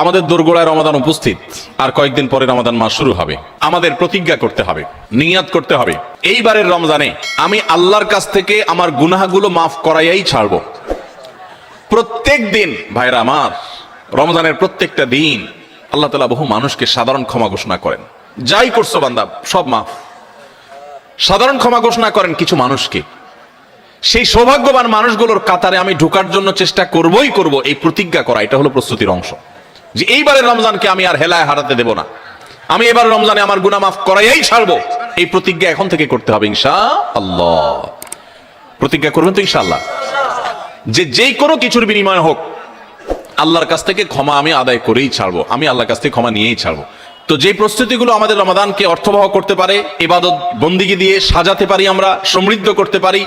আমাদের দোরগোড়ায় রমাদান উপস্থিত, আর কয়েকদিন পরে রমাদান মাস শুরু হবে। আমাদের প্রতিজ্ঞা করতে হবে, নিয়াত করতে হবে। এইবারের রমজানে আমি আল্লাহর কাছ থেকে আমার গুনাহগুলো মাফ করাইয়াই ছাড়বো। প্রত্যেক দিন, ভাইরা আমার, রমজানের প্রত্যেকটা দিন আল্লাহ তালা বহু মানুষকে সাধারণ ক্ষমা ঘোষণা করেন। যাই করছ বান্দা, সব মাফ। সাধারণ ক্ষমা ঘোষণা করেন কিছু মানুষকে। সেই সৌভাগ্যবান মানুষগুলোর কাতারে আমি ঢোকার জন্য চেষ্টা করবই করব, এই প্রতিজ্ঞা করা, এটা হলো প্রস্তুতির অংশ। যে এইবারের রমজানকে আমি আর হেলায় হারাতে দেব না। আমি এবার রমজানে আমার গুনাহ মাফ করাইয়াই ছাড়বো। এই প্রতিজ্ঞা এখন থেকে করতে হবে ইনশা আল্লাহ প্রতিজ্ঞা করবেন তো ইনশাআল্লাহ। যে যেই কোনো কিছুর বিনিময় হোক, আল্লাহর কাছ থেকে ক্ষমা আমি আদায় করেই ছাড়বো। আমি আল্লাহর কাছ থেকে ক্ষমা নিয়েই ছাড়বো। তো যে প্রস্তুতিগুলো আমাদের রমাদানকে অর্থবহ করতে পারে, এবাদত বন্দিগি দিয়ে সাজাতে পারি আমরা, সমৃদ্ধ করতে পারি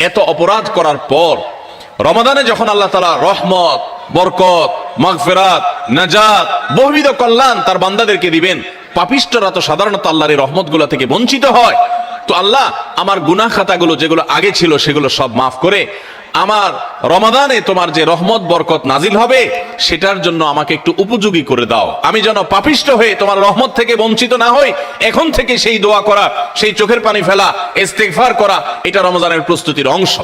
এত অপরাধ করার পর রমাদানে যখন আল্লাহ তালা রহমত, বরকত, মাগফেরাত, নাজাত, বহুবিধ কল্যাণ তার বান্দাদেরকে দিবেন পাপিষ্টরা তো সাধারণত আল্লাহর এই রহমতগুলো থেকে বঞ্চিত হয়। তো আল্লাহ, আমার গুনাহ খাতাগুলো যেগুলো আগে ছিল সেগুলো সব মাফ করে আমার রমাদানে তোমার যে রহমত, বরকত নাজিল হবে, সেটার জন্য আমাকে একটু উপযোগী করে দাও। আমি যেন পাপিষ্ট হয়ে তোমার রহমত থেকে বঞ্চিত না হই, এখন থেকে সেই দোয়া করা, সেই চোখের পানি ফেলা, ইস্তেগফার করা, এটা রমজানের প্রস্তুতির অংশ।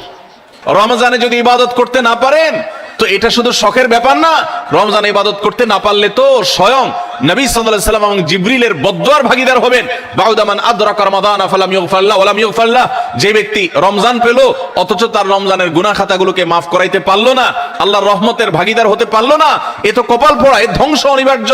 রমজানে যদি ইবাদত করতে না পারেন, তো এটা শুধু শখের ব্যাপার না রমজানে ইবাদত করতে না পারলে তো স্বয়ং নবী সাল্লাল্লাহু সাল্লাম এবং জিবরিলের বদদুয়ার ভাগীদার হবেন। বাউদামান আদরাক রমাদান ফালাম ইউগফাল্লাহ ওয়ালাম ইউগফাল্লাহ যে ব্যক্তি রমজান পেল, অথচ তার রমজানের গুনাহ খাতাগুলোকে মাফ করাইতে পারল না, আল্লাহর রহমতের ভাগীদার হতে পারল না, এ তো কপাল পোড়া, এ ধ্বংস অনিবার্য।